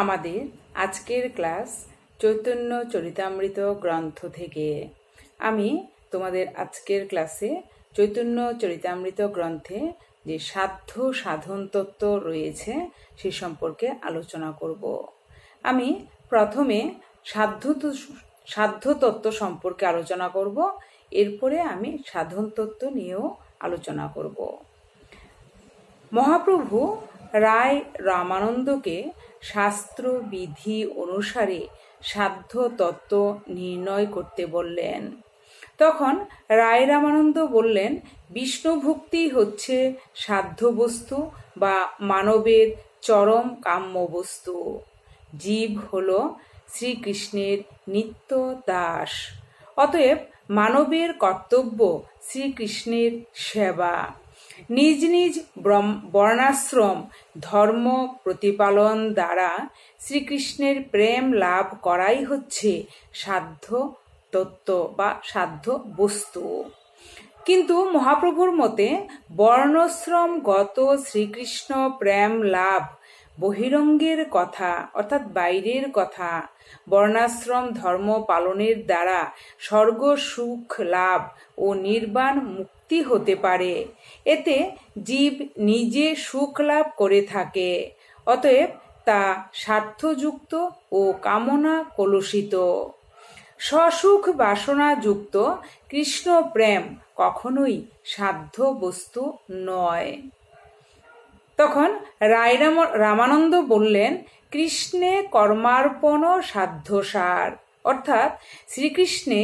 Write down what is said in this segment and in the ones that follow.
আমাদের আজকের ক্লাস চৈতন্য চরিতামৃত গ্রন্থ থেকে। আমি তোমাদের আজকের ক্লাসে চৈতন্য চরিতামৃত গ্রন্থে যে সাধ্য সাধন তত্ত্ব রয়েছে, সে সম্পর্কে আলোচনা করব। আমি প্রথমে সাধ্য সাধ্য তত্ত্ব সম্পর্কে আলোচনা করব, এরপরে আমি সাধন তত্ত্ব নিয়েও আলোচনা করব। মহাপ্রভু রায় রামানন্দকে শাস্ত্র বিধি অনুসারে সাধ্য তত্ত্ব নির্ণয় করতে বললেন। তখন রায় রামানন্দ বললেন, বিষ্ণু ভক্তি হচ্ছে সাধ্য বস্তু বা মানবের চরম কাম্য বস্তু জীব হল শ্রীকৃষ্ণের নিত্য দাস। অতএব মানবের কর্তব্য শ্রীকৃষ্ণের সেবা। নিজ নিজ বর্ণাশ্রম, ধর্ম প্রতিপালন দ্বারা শ্রীকৃষ্ণের প্রেম লাভ করাই হচ্ছে সাধ্য তত্ত্ব বা সাধ্য বস্তু। কিন্তু মহাপ্রভুর মতে বর্ণশ্রমগত শ্রীকৃষ্ণ প্রেম লাভ বহিরঙ্গের কথা, অর্থাৎ বাইরের কথা, বর্ণাশ্রম ধর্ম পালনের দ্বারা স্বর্গ সুখ লাভ ও নির্বাণ মুক্তি হতে পারে। এতে জীব নিজে সুখ লাভ করে থাকে, অতএব তা স্বার্থযুক্ত ও কামনা কলুষিত। সসুখ বাসনাযুক্ত কৃষ্ণ প্রেম কখনোই সাধ্য বস্তু নয়। তখন রায়রাম, রামানন্দ বললেন, কৃষ্ণে কর্মার্পণ সাধ্যসার। অর্থাৎ শ্রীকৃষ্ণে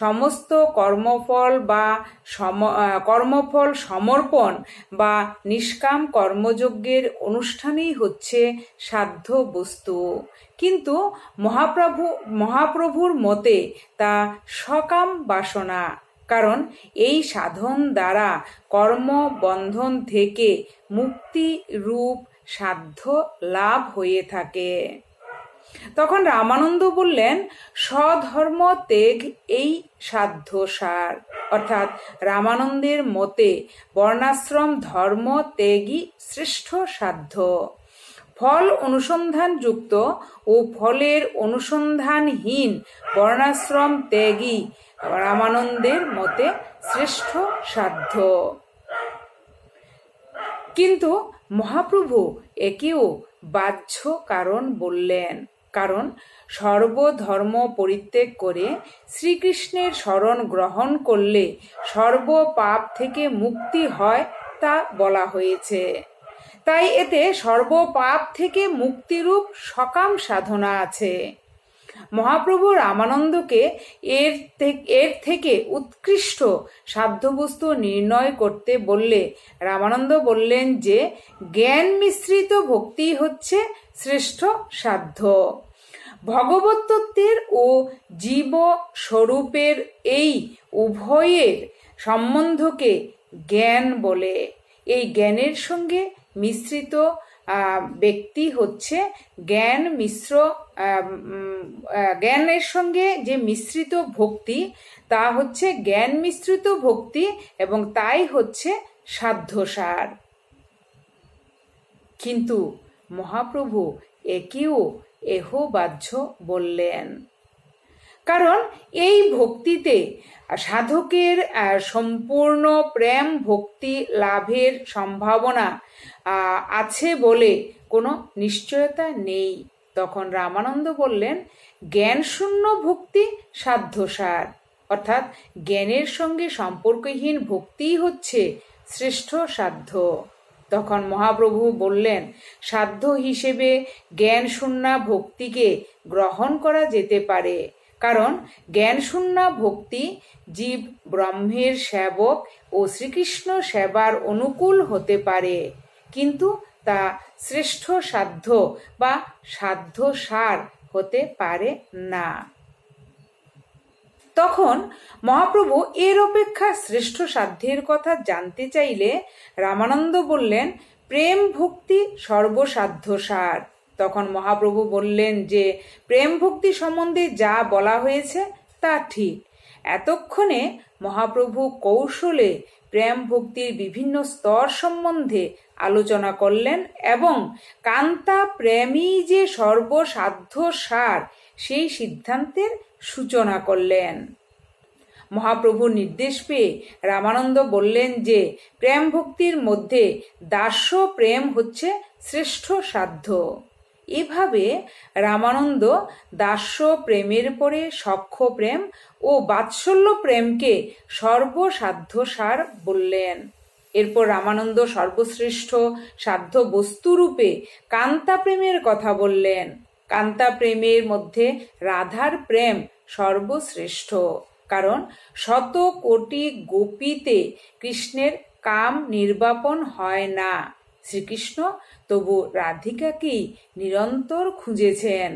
সমস্ত কর্মফল বা সম কর্মফল সমর্পণ বা নিষ্কাম কর্মযজ্ঞের অনুষ্ঠানেই হচ্ছে সাধ্য বস্তু। কিন্তু মহাপ্রভু, মহাপ্রভুর মতে তা সকাম বাসনা, কারণ এই সাধন দ্বারা কর্ম বন্ধন থেকে মুক্তি রূপ সাধ্য লাভ হয়ে থাকে। তখন রামানন্দ বললেন, স্বধর্ম ত্যাগ এই সাধ্য সার। অর্থাৎ রামানন্দের মতে বর্ণাশ্রম ধর্ম ত্যাগই শ্রেষ্ঠ সাধ্য। ফল অনুসন্ধান যুক্ত ও ফলের অনুসন্ধানহীন বর্ণাশ্রম ত্যাগই রামানন্দের মতে শ্রেষ্ঠ সাধ্য। কিন্তু মহাপ্রভু একেও বাহ্য কারণ বললেন। কারণ সর্বধর্ম পরিত্যাগ করে শ্রীকৃষ্ণের শরণ গ্রহণ করলে সর্ব পাপ থেকে মুক্তি হয় তা বলা হয়েছে। তাই এতে সর্বপাপ থেকে মুক্তিরূপ সকাম সাধনা আছে। মহাপ্রভু রামানন্দকে এর এর থেকে উৎকৃষ্ট সাধ্যবস্তু নির্ণয় করতে বললে, রামানন্দ বললেন যে, জ্ঞান মিশ্রিত ভক্তি হচ্ছে শ্রেষ্ঠ সাধ্য। ভগবত তত্ত্বের ও জীব স্বরূপের এই উভয়ের সম্বন্ধকে জ্ঞান বলে। এই জ্ঞানের সঙ্গে মিশ্রিত ব্যক্তি হচ্ছে জ্ঞান মিশ্র জ্ঞানের সঙ্গে যে মিশ্রিত ভক্তি, তা হচ্ছে জ্ঞান মিশ্রিত ভক্তি এবং তাই হচ্ছে সাধ্যসার। কিন্তু মহাপ্রভু একেও এহ বাহ্য বললেন। কারণ এই ভক্তিতে সাধকের সম্পূর্ণ প্রেম ভক্তি লাভের সম্ভাবনা আছে বলে কোনো নিশ্চয়তা নেই। তখন রামানন্দ বললেন, জ্ঞানশূন্য ভক্তি সাধ্যসার। অর্থাৎ জ্ঞানের সঙ্গে সম্পর্কহীন ভক্তিই হচ্ছে শ্রেষ্ঠ সাধ্য। তখন মহাপ্রভু বললেন, সাধ্য হিসেবে জ্ঞানশূন্যা ভক্তিকে গ্রহণ করা যেতে পারে, কারণ জ্ঞানশূন্যা ভক্তি জীব ব্রহ্মের সেবক ও শ্রীকৃষ্ণ সেবার অনুকূল হতে পারে, কিন্তু তা শ্রেষ্ঠ সাধ্য বা সাধ্য সার হতে পারে না। তখন মহাপ্রভু এর অপেক্ষা শ্রেষ্ঠ সাধ্যের কথা জানতে চাইলে রামানন্দ বললেন, প্রেম ভক্তি সর্বসাধ্য সার। তখন মহাপ্রভু বললেন যে, প্রেম ভক্তি সম্বন্ধে যা বলা হয়েছে তা ঠিক। এতক্ষণে মহাপ্রভু কৌশলে প্রেম ভক্তির বিভিন্ন স্তর সম্বন্ধে আলোচনা করলেন এবং কান্তা প্রেমই যে সর্বসাধ্য সার সেই সিদ্ধান্তের সূচনা করলেন। মহাপ্রভুর নির্দেশ পেয়ে রামানন্দ বললেন যে, প্রেম ভক্তির মধ্যে দাস্য প্রেম হচ্ছে শ্রেষ্ঠ সাধ্য। এভাবে রামানন্দ দাস্য প্রেমের পরে সখ্য প্রেম ও বাৎসল্য প্রেমকে সর্বসাধ্য সার বললেন। এরপর রামানন্দ সর্বশ্রেষ্ঠ সাধ্য বস্তুরূপে কান্তা প্রেমের কথা বললেন। কান্তা প্রেমের মধ্যে রাধার প্রেম সর্বশ্রেষ্ঠ। কারণ শত কোটি গোপীতে কৃষ্ণের কাম নির্বাপন হয় না। শ্রীকৃষ্ণ তবু রাধিকাকেই নিরন্তর খুঁজেছেন।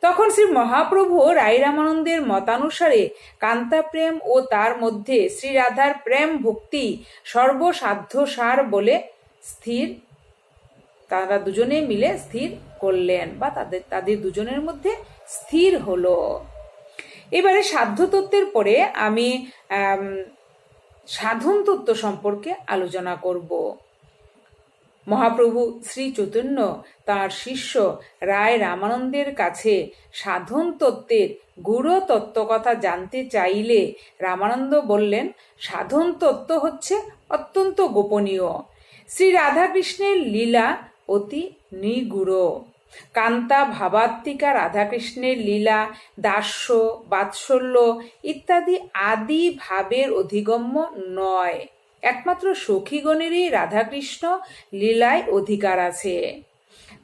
তখন শ্রী মহাপ্রভু রাই রামানন্দের মতানুসারে কান্তা প্রেম ও তার মধ্যে শ্রী রাধার প্রেম ভক্তি সর্বসাধ্য সার বলে স্থির তারা দুজনে মিলে স্থির করলেন বা তাদের তাদের দুজনের মধ্যে স্থির হলো। এবারে সাধ্য তত্ত্বের পরে আমি সাধন তত্ত্ব সম্পর্কে আলোচনা করব। মহাপ্রভু শ্রী চৈতন্য তার শিষ্য রায় রামানন্দের কাছে সাধন তত্ত্বের গুরু তত্ত্ব কথা জানতে চাইলে রামানন্দ বললেন, সাধন তত্ত্ব হচ্ছে অত্যন্ত গোপনীয়। শ্রী রাধাকৃষ্ণের লীলা অতি নিগুড়। কান্তা ভাবাত্মিকা রাধাকৃষ্ণের লীলা দাস্য বাৎসল্য ইত্যাদি আদি ভাবের অধিগম্য নয়। একমাত্র সখীগণেরই রাধাকৃষ্ণ লীলায় অধিকার আছে।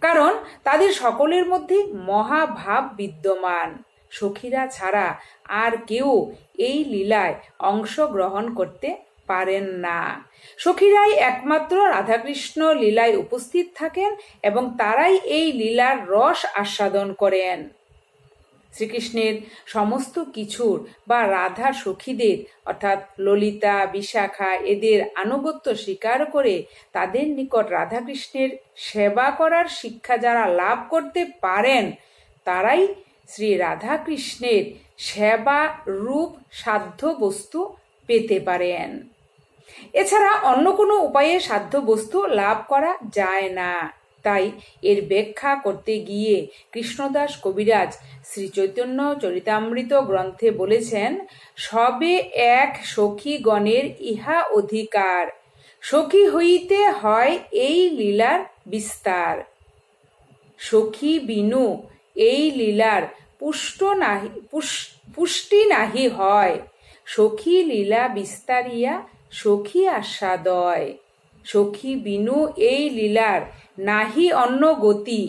কারণ তাদের সকলের মধ্যে মহাভাব বিদ্যমান। সখীরা ছাড়া আর কেউ এই লীলায় অংশগ্রহণ করতে পারেন না। সখীরাই একমাত্র রাধাকৃষ্ণ লীলায় উপস্থিত থাকেন এবং তারাই এই লীলার রস আস্বাদন করেন। শ্রীকৃষ্ণের সমস্ত কিছুর বা রাধা সখীদের, অর্থাৎ ললিতা, বিশাখা, এদের আনুগত্য স্বীকার করে তাদের নিকট রাধাকৃষ্ণের সেবা করার শিক্ষা যারা লাভ করতে পারেন, তারাই শ্রী রাধাকৃষ্ণের সেবা রূপ সাধ্য বস্তু পেতে পারেন। এছাড়া অন্য কোনো উপায়ে সাধ্য বস্তু লাভ করা যায় না। তাই এর ব্যাখ্যা করতে গিয়ে কৃষ্ণদাস কবিরাজ শ্রী চৈতন্য চরিতামৃত গ্রন্থে বলেছেন, সবে এক সখীগণের ইহা অধিকার। সখী হইতে হয় এই লীলার বিস্তার। সখী বিনু, এই লীলার পুষ্ট নাহি পুষ্টি নাহি হয়। সখী লীলা বিস্তারিয়া সখী আস্বাদয় সখী বিনু এই লীলার নাহি অন্য গতি।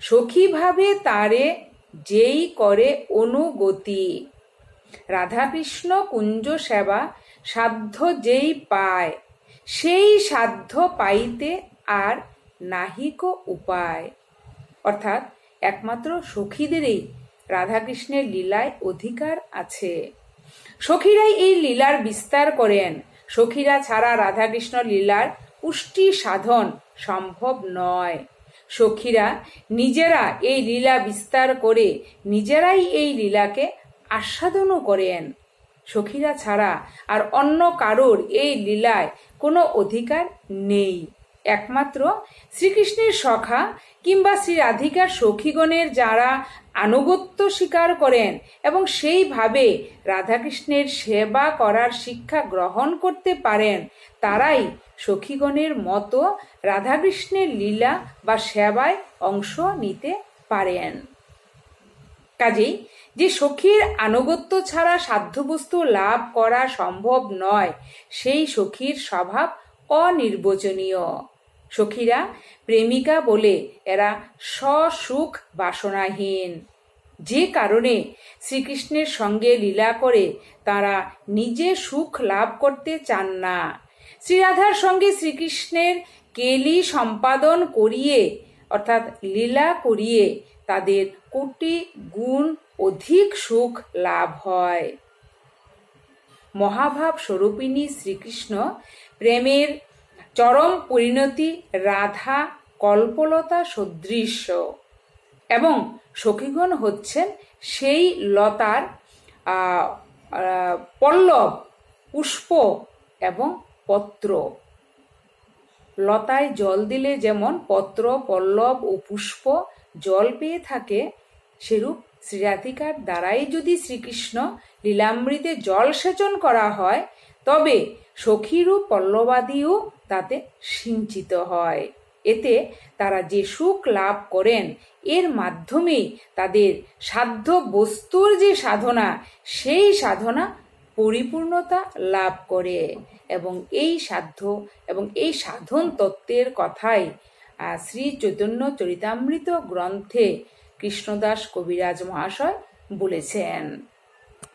সখীভাবে তারে যেই করে অনুগতি। রাধাকৃষ্ণ কুঞ্জ সেবা সাধ্য যেই পায়, সেই সাধ্য পাইতে আর নাহিক উপায়। অর্থাৎ একমাত্র সখীদেরই রাধাকৃষ্ণের লীলায় অধিকার আছে। সখীরাই এই লীলার বিস্তার করেন। সখীরা ছাড়া রাধাকৃষ্ণ লীলার পুষ্টি সাধন সম্ভব নয়। সখীরা নিজেরা এই লীলা বিস্তার করে নিজেরাই এই লীলাকে আস্বাদনও করেন। সখীরা ছাড়া আর অন্য কারোর এই লীলায় কোনো অধিকার নেই। একমাত্র শ্রীকৃষ্ণের সখা কিংবা শ্রী রাধিকার সখীগণের যারা আনুগত্য স্বীকার করেন এবং সেইভাবে রাধাকৃষ্ণের সেবা করার শিক্ষা গ্রহণ করতে পারেন, তারাই সখীগণের মতো রাধাকৃষ্ণের লীলা বা সেবায় অংশ নিতে পারেন। কাজেই যে সখীর আনুগত্য ছাড়া সাধ্যবস্তু লাভ করা সম্ভব নয়, সেই সখীর স্বভাব অনির্বচনীয়। সখীরা, প্রেমিকা বলে এরা সসুখ বাসনাহীন। যে কারণে শ্রীকৃষ্ণের সঙ্গে লীলা করে তারা নিজে সুখ লাভ করতে চান না। শ্রীরাধার সঙ্গে শ্রীকৃষ্ণের কেলি সম্পাদন করিয়ে, অর্থাৎ লীলা করিয়ে তাদের কোটি গুণ অধিক সুখ লাভ হয়। মহাভাব স্বরূপিণী শ্রীকৃষ্ণ প্রেমের চরম পরিণতি, রাধা, কল্পলতা, সদৃশ্য। এবং সখীগণ হচ্ছেন সেই লতার পল্লব, পুষ্প এবং পত্র। লতায় জল দিলে যেমন পত্র, পল্লব ও পুষ্প জল পেয়ে থাকে, সেরূপ শ্রীরাধিকার দ্বারাই যদি শ্রীকৃষ্ণ লীলামৃতে জল সেচন করা হয় তবে সখীরূপ পল্লবাদিও তাতে সিঞ্চিত হয়। এতে তারা যে সুখ লাভ করেন, এর মাধ্যমেই তাদের সাধ্য বস্তুর যে সাধনা, সেই সাধনা পরিপূর্ণতা লাভ করে এবং এই সাধ্য এবং এই সাধন তত্ত্বের কথাই শ্রী চৈতন্য চরিতামৃত গ্রন্থে কৃষ্ণদাস কবিরাজ মহাশয় বলেছেন।